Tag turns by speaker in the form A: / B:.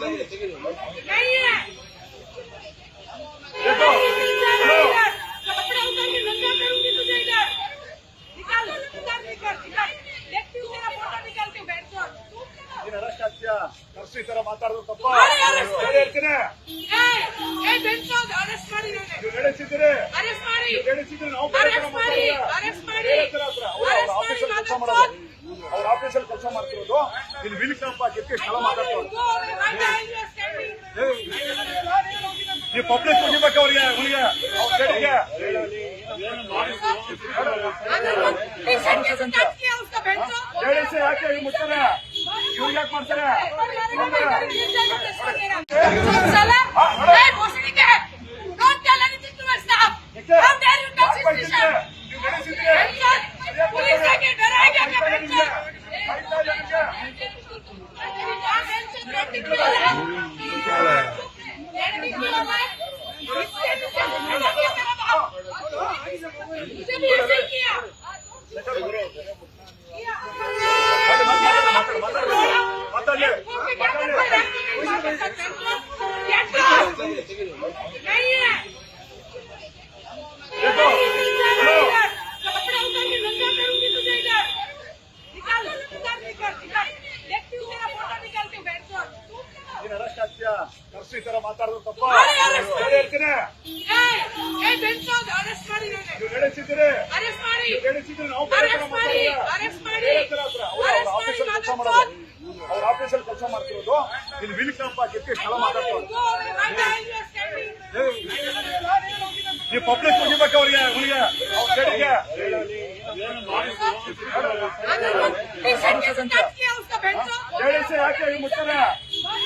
A: नहीं है।
B: ಈ ತರ ಮಾತಾಡೋದು ತಪ್ಪ ಹೇಳ್ತೀನಿ
A: ನಡೆಸಿದ್ರೆ
B: ನಡೆಸಿದ್ರೆ ನಾವು ಆಫೀಸಲ್ಲಿ ಕೆಲಸ ಮಾಡೋದು ಅವ್ರ ಆಫೀಸಲ್ಲಿ ಕೆಲಸ ಮಾಡ್ತಿರೋದು ಇಲ್ಲಿ ವಿಲ್ ಜೊತೆ ಹಾಕಿರ್ತಿ ಸ್ಥಳ ಮಾತಾಡ್ತಾರೆ ನೀವು ಪಬ್ಲಿಕ್ ಮುಗಿಬೇಕು ಅವ್ರಿಗೆ ಅವನಿಗೆ ಅವ್ರ ಕಡೆಗೆ ಮಾತಾಡಿ ಈ ತರ ಮಾತಾಡೋದು ತಪ್ಪ ಹೇಳ್ತೀನಿ
A: ಹೇಳಿಸಿದ್ರೆ
B: ನಾವು ಕೆಲಸ ಕೆಲಸ ಮಾಡ್ತಿರೋದು ಇಲ್ಲಿ ವಿಲ್ ಕ್ಯಾಂಪ್ ಹಾಕಿದ್ಕೆ ಸ್ಥಳ ಮಾತಾಡ್ತಾರೆ ನೀವು ಪಬ್ಲಿಕ್ ಮುಗಿಬೇಕು ಅವ್ರಿಗೆ
A: ಹುಡುಗ
B: ಹೇಳಿಸಿ ಯಾಕೆ ಮುಚ್ಚನ